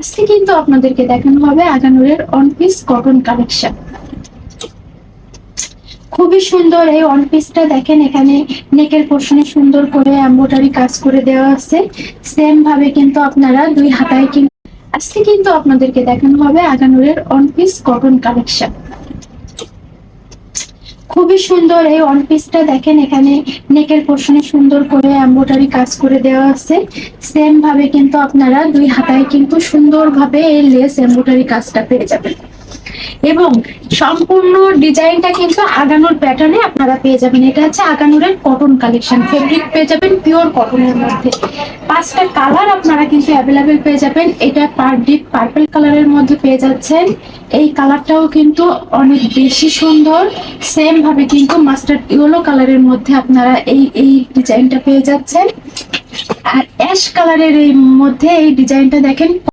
আজকে কিন্তু আপনাদেরকে দেখানো হবে আগানুরের অন পিস কটন কালেকশন খুবই সুন্দর এই ওয়ান পিসটা দেখেন, এখানে নেকের পোর্শনে সুন্দর করে এম্ব্রয়ডারি কাজ করে দেওয়া আছে। সেম ভাবে কিন্তু আপনারা দুই হাতায় কিন্তু আজকে কিন্তু আপনাদেরকে দেখানো হবে আগানুরের অন পিস কটন কালেকশন খুবই সুন্দর এই ওয়ান পিসটা দেখেন, এখানে নেকের পোর্শনে সুন্দর করে এম্ব্রয়ডারি কাজ করে দেওয়া আছে। সেম ভাবে কিন্তু আপনারা দুই হাতায় কিন্তু সুন্দরভাবে এই লেস এম্ব্রয়ডারি কাজটা পেয়ে যাবেন। এবং সম্পূর্ণ ডিজাইনটা কিন্তু আগানোর প্যাটার্নে আপনারা পেয়ে যাবেন। এটা হচ্ছে আগানোরের কটন কালেকশন ফেব্রিক পেয়ে যাবেন পিওর কটনের মধ্যে। পাঁচটা কালার আপনারা কিন্তু অ্যাভেলেবেল পেয়ে যাবেন। এটা পার ডিপ পার্পল কালারের মধ্যে পেয়ে যাচ্ছেন। এই কালারটাও কিন্তু অনেক বেশি সুন্দর। সেম ভাবে কিন্তু মাস্টার্ড ইয়েলো কালারের মধ্যে আপনারা এই এই ডিজাইনটা পেয়ে যাচ্ছেন। আর অ্যাশ কালারের এই মধ্যে এই ডিজাইনটা দেখেন